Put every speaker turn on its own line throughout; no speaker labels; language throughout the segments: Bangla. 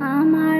আমার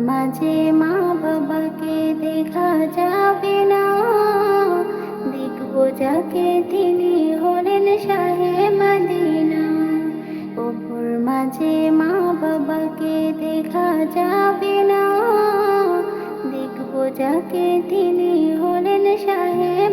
মাঝে মা বাবাকে দেখা যাবে না। দেখব যাকে তিনি হলেন সাহে মাদিনা। ওপর মাঝে মা বাবাকে দেখা যাবে না। দেখব যাকে তিনি হলেন সাহেব